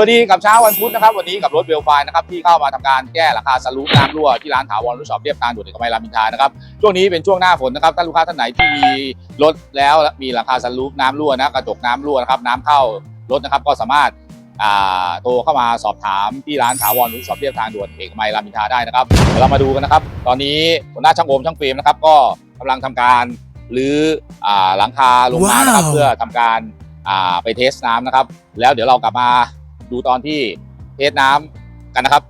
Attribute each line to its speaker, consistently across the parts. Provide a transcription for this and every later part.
Speaker 1: วัสดีกับเช้าวันพุธนะครับวันนี้กับรถเวลไฟนะครับที่เข้ามาทำการแก้ราคาสลูปน้ำรั่วที่ร้านถาวรรถช็อปเรียบทางด่วนเอกมัยรามอินทรานะครับช่วงนี้เป็นช่วงหน้าฝนนะครับท่านลูกค้าท่านไหนที่มีรถแล้วมีราคาสลูปน้ำรั่วนะกระจกน้ำรั่วนะครับน้ำเข้ารถนะครับก็สามารถอ่าโทรเข้ามาสอบถามที่ร้านถาวรรถช็อปเรียบทางด่วนเอกมัยรามอินทราได้นะครับเดี๋ยวเรามาดูกันนะครับ ตอนนี้หัวหน้าช่างโอมช่างเฟรมนะครับก็กำลังทำการรื้ออ่าหลังคาลงมานะครับ
Speaker 2: ว้าว
Speaker 1: เพื่อทำการอ่าไปเทสน้ำนะครับ แล้วเดี๋ยวเรากลับมา ดูตอนที่เทสน้ำกันนะครับ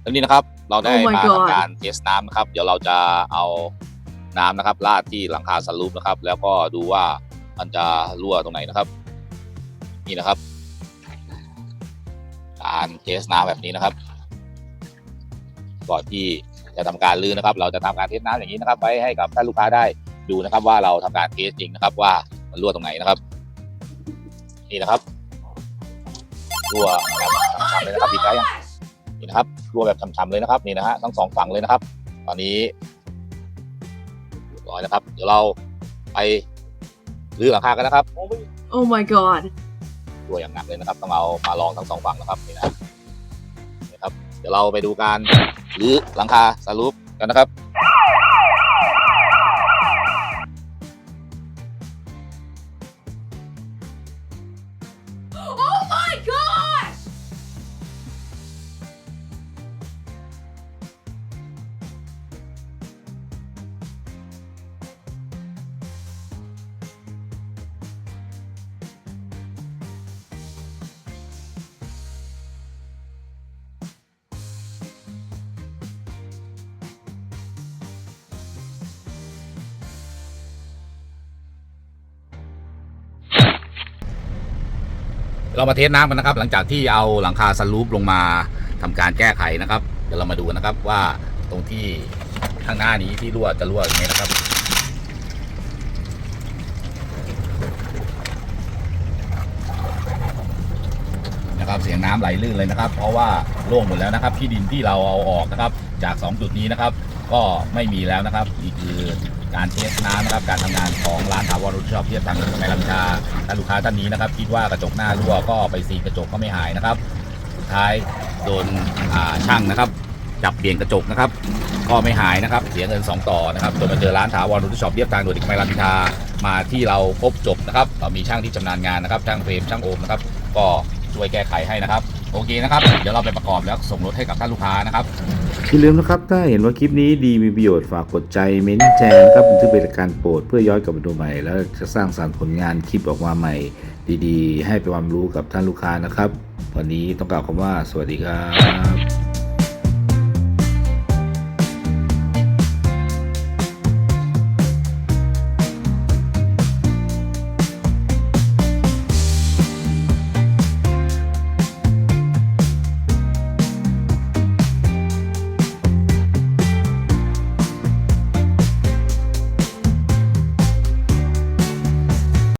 Speaker 1: แล้วนี่นะครับเราได้
Speaker 3: Oh my
Speaker 1: มา
Speaker 3: God
Speaker 1: ทำการเทสน้ำนะครับ เดี๋ยวเราจะเอาน้ำนะครับราดที่หลังคาสลูปนะครับ แล้วก็ดูว่ามันจะรั่วตรงไหนนะครับ นี่นะครับ การเทสน้ำแบบนี้นะครับก่อนที่จะทำการลื้อนะครับ เราจะทำการเทสน้ำอย่างนี้นะครับ ไว้ให้กับท่านลูกค้าได้ ดูนะครับว่าเราทำการเทสจริงนะครับว่ามันรั่วตรงไหนนะครับ นี่นะครับรั่วแบบช้ำๆเลยนะครับปิดได้ยังนี่นะครับรั่วแบบช้ำๆเลยนะครับนี่นะฮะทั้งสองฝั่งเลยนะครับ ตอนนี้เรียบร้อยนะครับ เดี๋ยวเราไปรื้อหลังคากันนะครับ
Speaker 3: Oh my god
Speaker 1: ตัวอย่างหนักเลยนะครับ ต้องเอามาลองทั้งสองฝั่งนะครับนี่นะนี่ครับ เดี๋ยวเราไปดูการรื้อหลังคาสลูปกันนะครับ เรามาเทสน้ำกันนะครับ หลังจากที่เอาหลังคาสลูปลงมาทำการแก้ไขนะครับ เดี๋ยวเรามาดูกันนะครับว่าตรงที่ข้างหน้านี้ที่รั่วจะรั่วอย่างไรนะครับนะครับเสียงน้ำไหลลื่นเลยนะครับ เพราะว่าโล่งหมดแล้วนะครับ ที่ดินที่เราเอาออกนะครับ จาก 2 จุดนี้นะครับ ก็ไม่มีแล้วนะครับนี่คือ การเทสน้ำนะครับการทำงานของร้านถาวรรถชอปเทียบทางในลำชาถ้าลูกค้าท่านนี้นะครับ คิดว่ากระจกหน้ารั่วก็ไปซีกระจกก็ไม่หายนะครับสุดท้ายโดนช่างนะครับ จับเปลี่ยนกระจกนะครับ ก็ไม่หายนะครับเสียเงิน 2 ต่อนะครับจนมาเจอร้านถาวรรถชอปเรียบทางด่วนเอกมัยรามามาที่เราพบจบนะครับเรามีช่างที่ชำนาญงานนะครับช่างเฟรมช่างโอมนะครับ ก็ช่วยแก้ไขให้นะครับ โอเคนะครับ เดี๋ยวเราไปประกอบแล้วส่งรถให้กับท่านลูกค้านะครับ
Speaker 2: อย่าลืมนะครับ ถ้าเห็นว่าคลิปนี้ดีมีประโยชน์ฝากกดใจเม้นแชร์นะครับบันทึกเป็นการโปรดเพื่อย้อนกลับมาดูใหม่ แล้วจะสร้างสรรค์ผลงานคลิปออกมาใหม่ ดีๆ ให้เป็นความรู้กับท่านลูกค้านะครับ วันนี้ต้องกล่าวคำว่าสวัสดีครับ